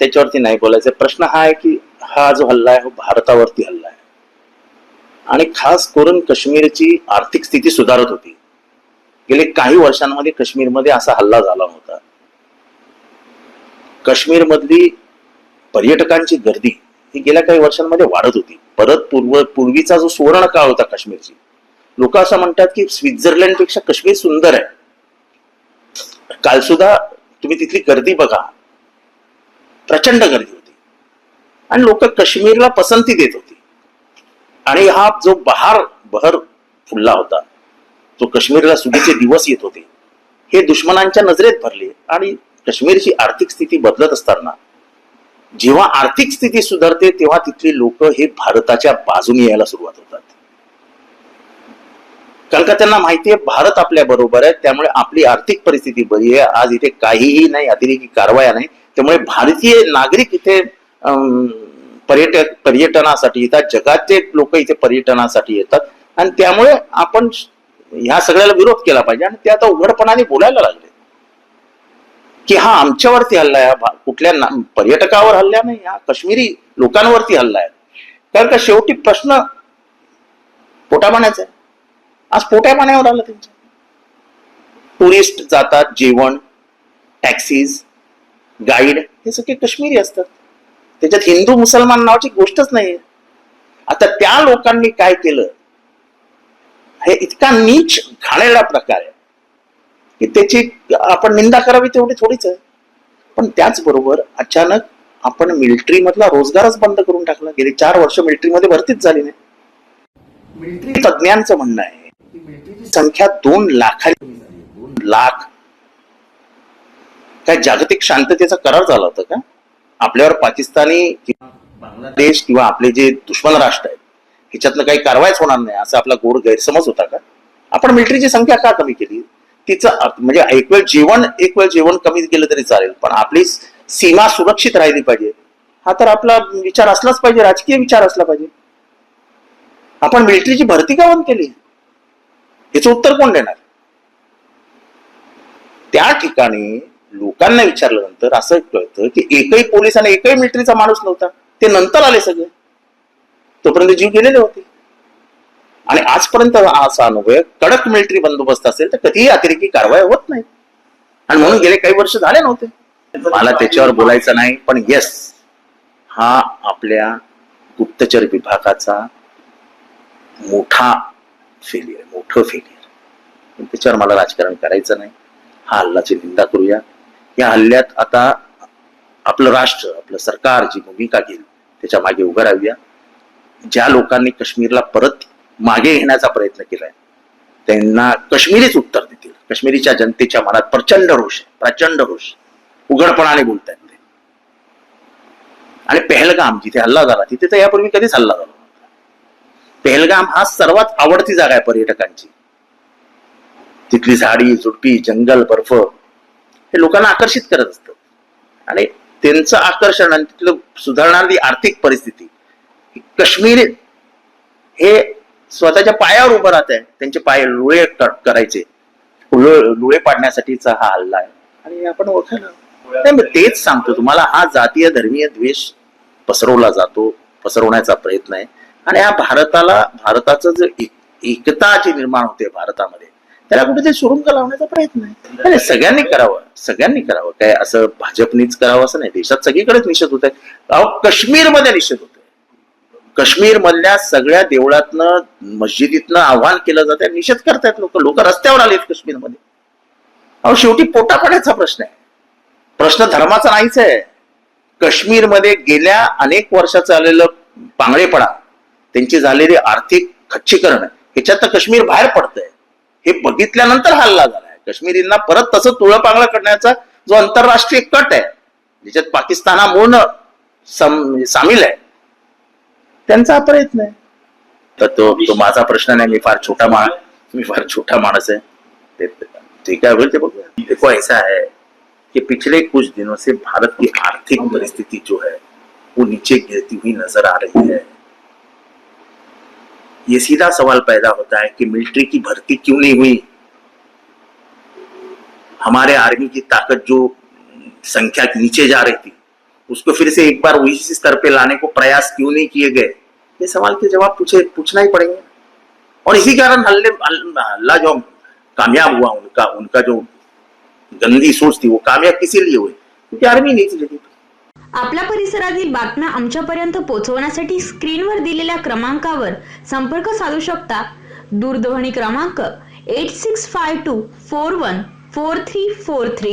त्याच्यावरती नाही बोलायचं. प्रश्न हा आहे की हा जो हल्ला आहे भारतावरती हल्ला आहे. आणि खास करून काश्मीरची आर्थिक स्थिती सुधारत होती. गेले काही वर्षांमध्ये काश्मीरमध्ये असा हल्ला झाला होता. काश्मीरमधली पर्यटकांची गर्दी ही गेल्या काही वर्षांमध्ये वाढत होती. परत पूर्व पूर्वीचा जो सुवर्ण काळ होता काश्मीरची लोक असं म्हणतात की स्वित्झर्लंडपेक्षा काश्मीर सुंदर आहे. काल सुद्धा तुम्ही तिथली गर्दी बघा. प्रचंड गर्दी होती. आणि लोक काश्मीरला पसंती देत होती. आणि हा जो बहार बहर फुलला होता तो काश्मीरला सुगीचे दिवस येत होते हे दुश्मनांच्या नजरेत भरले आणि काश्मीरची आर्थिक स्थिती बदलत असताना जेव्हा आर्थिक स्थिती सुधारते तेव्हा तिथली लोक हे भारताच्या बाजूने यायला सुरुवात होतात. कारण का त्यांना माहितीये भारत आपल्या बरोबर आहे त्यामुळे आपली आर्थिक परिस्थिती बरी आहे. आज इथे काहीही नाही अतिरेकी कारवाया नाही. त्यामुळे भारतीय नागरिक इथे अं, पर्यटक पर्यटनासाठी येतात. जगाचे लोक इथे पर्यटनासाठी येतात. आणि त्यामुळे आपण ह्या सगळ्याला विरोध केला पाहिजे. आणि ते आता उघडपणाने बोलायला लागले. की हा आमच्यावरती हल्ला आहे कुठल्या पर्यटकावर हल्ला नाही हा काश्मीरी लोकांवरती हल्ला आहे. कारण का शेवटी प्रश्न पोटापाण्याचा आहे. आज पोटापाण्यावर आलं त्यांच्या टुरिस्ट जातात जेवण टॅक्सीज गाईड हे सगळे काश्मीरी असतात. त्याच्यात हिंदू मुसलमान नावाची गोष्टच नाहीये. आता त्या लोकांनी काय केलं? हे इतका नीच घाणेरडा प्रकार आहे. की त्याची आपण निंदा करावी तेवढी थोडीच आहे. पण त्याचबरोबर अचानक आपण मिलिटरी मधला रोजगारच बंद करून टाकला. गेली चार वर्ष मिलिटरीमध्ये भरतीच झाली नाही. मिलिटरी तज्ज्ञांचं म्हणणं आहे मिलिटरीची संख्या दोन आहे. दोन लाख. काय जागतिक शांततेचा करार झाला होता का? आपल्यावर पाकिस्तानी किंवा बांगलादेश किंवा आपले जे दुश्मन राष्ट्र आहेत ह्याच्यातलं काही कारवाईच होणार नाही असा आपला गोड गैरसमज होता का? आपण मिलिटरीची संख्या का कमी केली? तिचं म्हणजे एक वेळ जेवण एक वेळ जेवण कमी केलं तरी चालेल पण आपली सीमा सुरक्षित राहिली पाहिजे. हा तर आपला विचार असलाच पाहिजे राजकीय विचार असला पाहिजे. आपण मिलिटरीची भरती का बंद केली? याचं उत्तर कोण देणार? त्या ठिकाणी लोकांना विचारल्यानंतर असं कळतं की एकही पोलीस आणि एकही मिलिटरीचा माणूस नव्हता. ते नंतर आले सगळे. तोपर्यंत जीव गेलेले होते. आणि आजपर्यंत असा अनुभव कडक मिलिटरी बंदोबस्त असेल तर कधीही अतिरेकी कारवाई होत नाही. आणि म्हणून गेले काही वर्ष झाले नव्हते. मला त्याच्यावर बोलायचं नाही पण येस हा आपल्या गुप्तचर विभागाचा मोठा फेलियर मोठं फेलियर त्याच्यावर मला राजकारण करायचं नाही. हा हल्लाची निंदा करूया. या हल्ल्यात आता आपलं राष्ट्र आपलं सरकार जी भूमिका घेईल त्याच्यामागे उभं राहूया. ज्या लोकांनी काश्मीरला परत मागे घेण्याचा प्रयत्न केलाय. त्यांना काश्मीरीच उत्तर देतील. काश्मीरीच्या जनतेच्या मनात प्रचंड रोष आहे प्रचंड रोष उघडपणाने बोलतायत ते. आणि पेहलगाम जिथे हल्ला झाला तिथे तर यापूर्वी कधीच हल्ला झाला पेहलगाम हा सर्वात आवडती जागा आहे पर्यटकांची. तिथली झाडी झुडपी जंगल बर्फ हे लोकांना आकर्षित करत असतं. आणि त्यांचं आकर्षण आणि तिथलं सुधारणारी आर्थिक परिस्थिती काश्मीर हे स्वतःच्या पायावर उभं राहत आहे त्यांचे पाय लुळे करायचे. लुळे पाडण्यासाठीचा हा हल्ला आहे. आणि आपण ओळखायला नाही, तेच सांगतो तुम्हाला हा जातीय धर्मीय द्वेष पसरवला जातो पसरवण्याचा प्रयत्न आहे. आणि हा भारताला भारताचं जे एक- एकता जी निर्माण होते भारतामध्ये त्याला कुठेतरी सुरुंग लावण्याचा प्रयत्न आहे. नाही, सगळ्यांनी करावं सगळ्यांनी करावं. काय असं भाजपनीच करावं असं नाही. देशात सगळीकडेच निषेध होत आहे काश्मीरमध्ये निषेध होत काश्मीर मधल्या सगळ्या देवळातनं मस्जिदीतनं आव्हान केलं जात निषेध करतायत लोक. लोक रस्त्यावर आलेत काश्मीरमध्ये. अहो शेवटी पोटापाण्याचा प्रश्न आहे. प्रश्न धर्माचा नाहीच आहे. काश्मीरमध्ये गेल्या अनेक वर्षाचं आलेलं पांगळेपणा त्यांची झालेली आर्थिक खच्चीकरण ह्याच्यात तर काश्मीर बाहेर पडतंय. हे बघितल्यानंतर हल्ला झालाय काश्मीरींना परत तसं तुळं पांगळं करण्याचा जो आंतरराष्ट्रीय कट आहे ज्याच्यात पाकिस्तानामुळं सम- म्हणजे सामील आहे त्यांचा प्रयत्न आहे तर तो तो माझा प्रश्न नाही, मी फार छोटा माणूस मी फार छोटा माणूस आहे. जे काय ते बघूया देखो ऐसा है कि पिछले कुछ दिनों से भारत की आर्थिक परिस्थिति जो है, वो नीचे गिरती हुई नज़र आ रही है। ये सीधा सवाल पैदा होता है कि मिलिट्री की भर्ती क्यों नहीं हुई? हमारे आर्मी की ताकत जो संख्या नीचे जा रही थी, उसको फिर से एक बार वही स्तर पे लाने को प्रयास क्यों नहीं किए गए? ये सवाल के जवाब पूछे पूछना ही पड़ेंगे। और इसी कारण हल्ले हल्ला जो कामयाब हुआ उनका उनका जो गंदी सोच थी वो कामयाब किसी लिए हुई? क्योंकि आर्मी नहीं थी जगह आपल्या परिसरातील बातम्या आमच्यापर्यंत पोहोचवण्यासाठी स्क्रीनवर दिलेल्या क्रमांकावर संपर्क साधू शकता. दूरध्वनी क्रमांक eight six five two four one four three four three